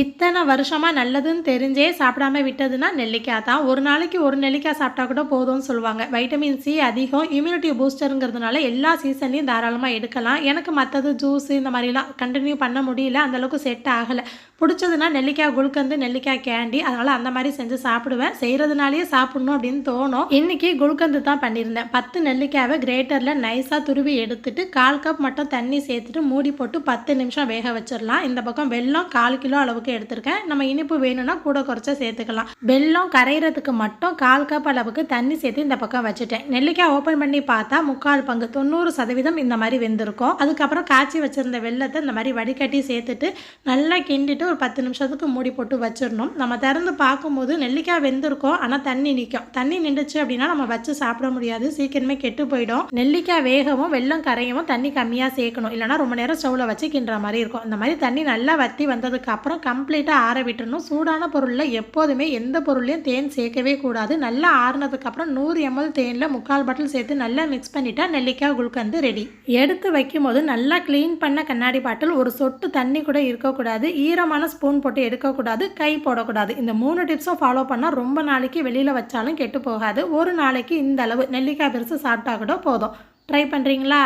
இத்தனை வருஷமாக நல்லதுன்னு தெரிஞ்சே சாப்பிடாம விட்டதுன்னா நெல்லிக்காய் தான். ஒரு நாளைக்கு ஒரு நெல்லிக்காய் சாப்பிட்டா கூட போதும்னு சொல்லுவாங்க. வைட்டமின் சி அதிகம் இம்யூனிட்டி பூஸ்டருங்கிறதுனால எல்லா சீசன்லையும் தாராளமாக எடுக்கலாம். எனக்கு மற்றது ஜூஸ் இந்த மாதிரிலாம் கண்டினியூ பண்ண முடியல அந்தளவுக்கு செட் ஆகலை. பிடிச்சதுன்னா நெல்லிக்காய் குல்கந்து நெல்லிக்காய் கேண்டி அதனால் அந்த மாதிரி செஞ்சு சாப்பிடுவேன். செய்கிறதுனாலேயே சாப்பிடணும் அப்படின்னு தோணும். இன்றைக்கி குல்கந்து தான் பண்ணியிருந்தேன். பத்து நெல்லிக்காயை கிரேட்டரில் நைஸாக துருவி எடுத்துட்டு கால் கப் மட்டும் தண்ணி சேர்த்துட்டு மூடி போட்டு பத்து நிமிஷம் வேக வச்சிடலாம். இந்த பக்கம் வெள்ளம் கால் கிலோ அளவுக்கு எடுத்திருக்கேன். நம்ம இனிப்பு வேணும்னா கூட குறைச்சா சேர்த்துக்கலாம். வெல்லம் கரையிறதுக்கு மட்டும் கால் கப் அளவுக்கு தண்ணி சேர்த்து இந்த பக்கம் வச்சுட்டேன். நெல்லிக்காய் ஓப்பன் பண்ணி பார்த்தா முக்கால் பங்கு தொண்ணூறு சதவீதம் இந்த மாதிரி வெந்திருக்கும். அதுக்கப்புறம் காய்ச்சி வச்சிருந்த வெள்ளத்தை இந்த மாதிரி வடிகட்டி சேர்த்துட்டு நல்லா கிண்டிட்டு ஒரு பத்து நிமிஷத்துக்கு மூடி போட்டு வச்சிடணும். நம்ம திறந்து பார்க்கும்போது நெல்லிக்காய் வெந்திருக்கும் ஆனால் தண்ணி நிற்கும் தண்ணி நின்றுச்சு அப்படின்னா நம்ம வச்சு சாப்பிட முடியாது. சீக்கிரமே கெட்டு போயிடும். நெல்லிக்காய் வேகவும் வெள்ளம் கரையவும் தண்ணி கம்மியாக சேர்க்கணும். இல்லைனா ரொம்ப நேரம் ஸ்டவ்வில் வச்சு கிண்டுற மாதிரி இருக்கும். இந்த மாதிரி தண்ணி நல்லா வத்தி வந்ததுக்கு அப்புறம் கம்ப்ளீட்டாக ஆற விட்டுறணும். சூடான பொருளில் எப்போதுமே எந்த பொருளையும் தேன் சேர்க்கவே கூடாது. நல்லா ஆறுனதுக்கப்புறம் நூறு எம்எல் தேனில் முக்கால் பாட்டில் சேர்த்து நல்லா மிக்ஸ் பண்ணிட்டா நெல்லிக்காய் குல்கந்து ரெடி எடுத்து வைக்கும் போது நல்லா க்ளீன் பண்ண கண்ணாடி பாட்டில் ஒரு சொட்டு தண்ணி கூட இருக்கக்கூடாது. ஈரமான ஸ்பூன் போட்டு எடுக்கக்கூடாது. கை போடக்கூடாது. இந்த மூணு டிப்ஸும் ஃபாலோ பண்ணால் ரொம்ப நாளைக்கு வெளியில் வச்சாலும் கெட்டு போகாது. ஒரு நாளைக்கு இந்த அளவு நெல்லிக்காய் பெருசு சாப்பிட்டா கூட போதும். ட்ரை பண்ணுறீங்களா